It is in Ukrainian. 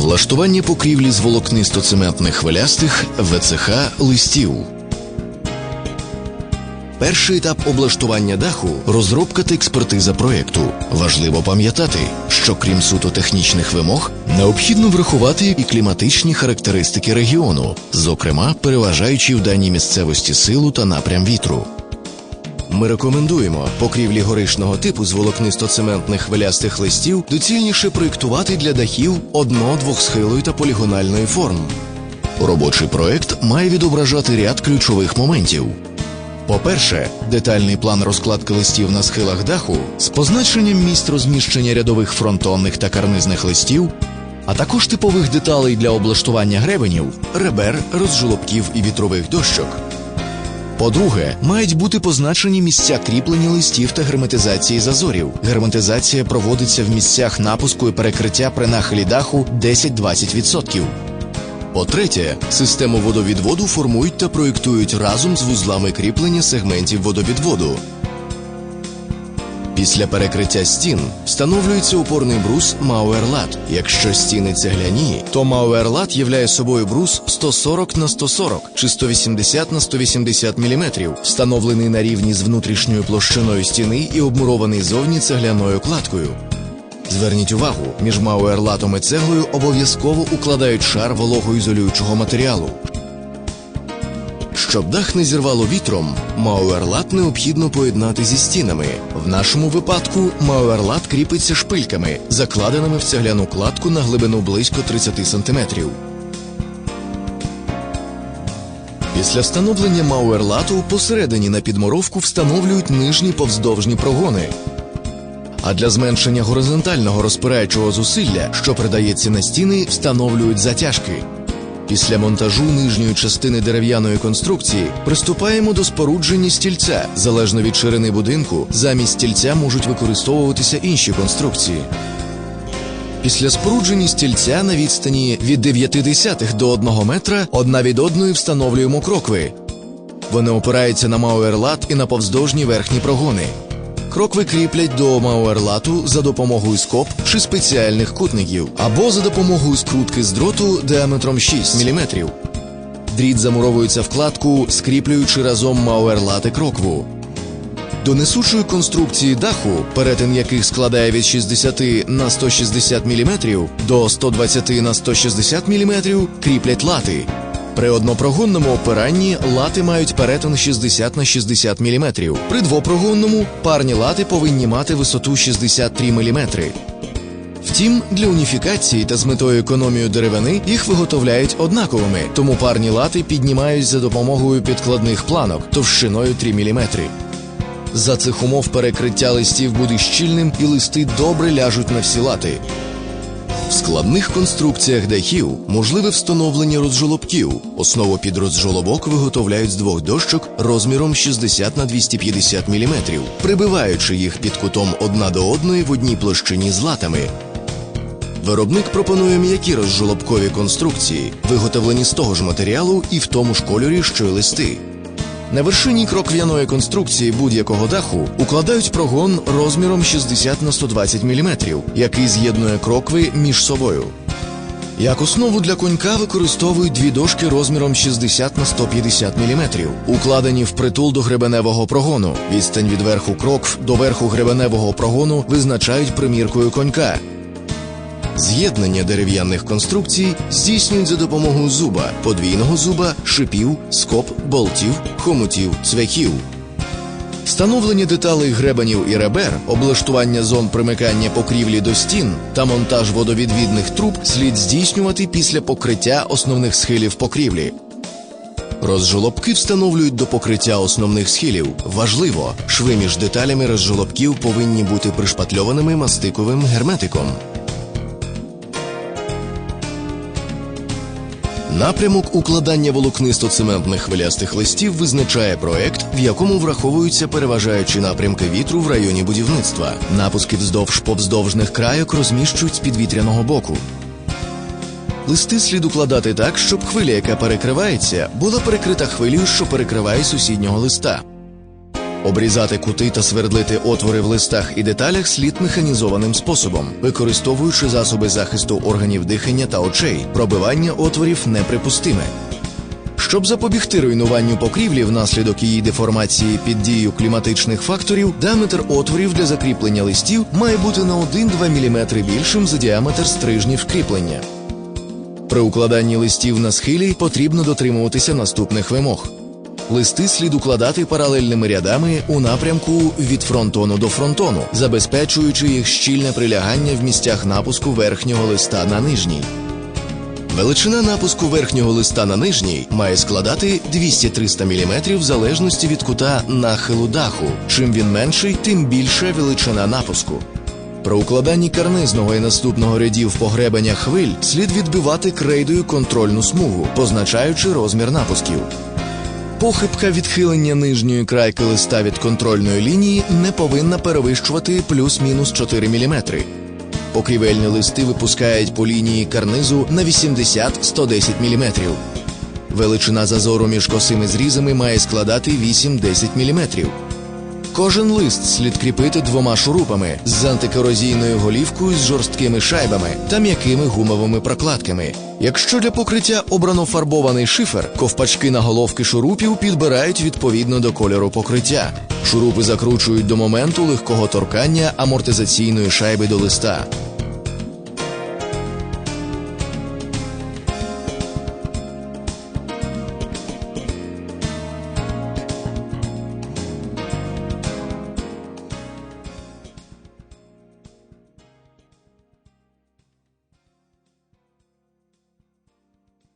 Влаштування покрівлі з волокнисто-цементних хвилястих ВЦХ листів. Перший етап облаштування даху розробка та експертиза проєкту. Важливо пам'ятати, що крім суто технічних вимог, необхідно врахувати і кліматичні характеристики регіону, зокрема переважаючи в даній місцевості силу та напрям вітру. Ми рекомендуємо покрівлі горишного типу з волокнисто-цементних хвилястих листів доцільніше проєктувати для дахів одно-двохсхилої та полігональної форм. Робочий проект має відображати ряд ключових моментів. По-перше, детальний план розкладки листів на схилах даху з позначенням місць розміщення рядових фронтонних та карнизних листів, а також типових деталей для облаштування гребенів, ребер, розжолобків і вітрових дощок. По-друге, мають бути позначені місця кріплення листів та герметизації зазорів. Герметизація проводиться в місцях напуску і перекриття при нахилі даху 10-20%. По-третє, систему водовідводу формують та проєктують разом з вузлами кріплення сегментів водовідводу. Після перекриття стін встановлюється опорний брус Мауерлат. Якщо стіни цегляні, то Мауерлат являє собою брус 140 на 140 чи 180 на 180 мм, встановлений на рівні з внутрішньою площиною стіни і обмурований зовні цегляною кладкою. Зверніть увагу, між мауерлатом і цеглою обов'язково укладають шар вологоізолюючого матеріалу. Щоб дах не зірвало вітром, мауерлат необхідно поєднати зі стінами. В нашому випадку мауерлат кріпиться шпильками, закладеними в цегляну кладку на глибину близько 30 см. Після встановлення мауерлату посередині на підморовку встановлюють нижні повздовжні прогони. А для зменшення горизонтального розпираючого зусилля, що придається на стіни, встановлюють затяжки. Після монтажу нижньої частини дерев'яної конструкції приступаємо до спорудження стільця. Залежно від ширини будинку, замість стільця можуть використовуватися інші конструкції. Після спорудження стільця на відстані від 0,9 до 1 метра одна від одної встановлюємо крокви. Вони опираються на мауерлат і на повздовжні верхні прогони. Крокви кріплять до мауерлату за допомогою скоб чи спеціальних кутників, або за допомогою скрутки з дроту діаметром 6 мм. Дріт замуровується в кладку, скріплюючи разом мауерлат і крокву. До несучої конструкції даху, перетин яких складає від 60 на 160 мм до 120 на 160 мм, кріплять лати. При однопрогонному опиранні лати мають перетин 60 на 60 мм. При двопрогонному парні лати повинні мати висоту 63 мм. Втім, для уніфікації та з метою економії деревини їх виготовляють однаковими, тому парні лати піднімають за допомогою підкладних планок товщиною 3 мм. За цих умов перекриття листів буде щільним і листи добре ляжуть на всі лати. В складних конструкціях дахів можливе встановлення розжолобків. Основу під розжолобок виготовляють з двох дощок розміром 60 на 250 мм, прибиваючи їх під кутом одна до одної в одній площині з латами. Виробник пропонує м'які розжолобкові конструкції, виготовлені з того ж матеріалу і в тому ж кольорі, що й листи. На вершині крокв'яної конструкції будь-якого даху укладають прогон розміром 60 на 120 мм, який з'єднує крокви між собою. Як основу для конька використовують дві дошки розміром 60 на 150 мм, укладені впритул до гребеневого прогону. Відстань від верху крокв до верху гребеневого прогону визначають приміркою конька. З'єднання дерев'яних конструкцій здійснюють за допомогою зуба, подвійного зуба, шипів, скоб, болтів, хомутів, цвяхів. Встановлення деталей гребенів і ребер, облаштування зон примикання покрівлі до стін та монтаж водовідвідних труб слід здійснювати після покриття основних схилів покрівлі. Розжолобки встановлюють до покриття основних схилів. Важливо, шви між деталями розжолобків повинні бути пришпатльованими мастиковим герметиком. Напрямок укладання волокнисто-цементних хвилястих листів визначає проект, в якому враховуються переважаючі напрямки вітру в районі будівництва. Напуски вздовж повздовжних крайок розміщують з підвітряного боку. Листи слід укладати так, щоб хвиля, яка перекривається, була перекрита хвилею, що перекриває сусіднього листа. Обрізати кути та свердлити отвори в листах і деталях слід механізованим способом, використовуючи засоби захисту органів дихання та очей. Пробивання отворів неприпустиме. Щоб запобігти руйнуванню покрівлі внаслідок її деформації під дією кліматичних факторів, діаметр отворів для закріплення листів має бути на 1-2 мм більшим за діаметр стрижнів кріплення. При укладанні листів на схилі потрібно дотримуватися наступних вимог. Листи слід укладати паралельними рядами у напрямку від фронтону до фронтону, забезпечуючи їх щільне прилягання в місцях напуску верхнього листа на нижній. Величина напуску верхнього листа на нижній має складати 200-300 мм в залежності від кута нахилу даху. Чим він менший, тим більша величина напуску. При укладанні карнизного і наступного рядів погребення хвиль слід відбивати крейдою контрольну смугу, позначаючи розмір напусків. Похибка відхилення нижньої крайки листа від контрольної лінії не повинна перевищувати плюс-мінус 4 мм. Покрівельні листи випускають по лінії карнизу на 80-110 мм. Величина зазору між косими зрізами має складати 8-10 мм. Кожен лист слід кріпити двома шурупами з антикорозійною голівкою з жорсткими шайбами та м'якими гумовими прокладками. Якщо для покриття обрано фарбований шифер, ковпачки на головки шурупів підбирають відповідно до кольору покриття. Шурупи закручують до моменту легкого торкання амортизаційної шайби до листа.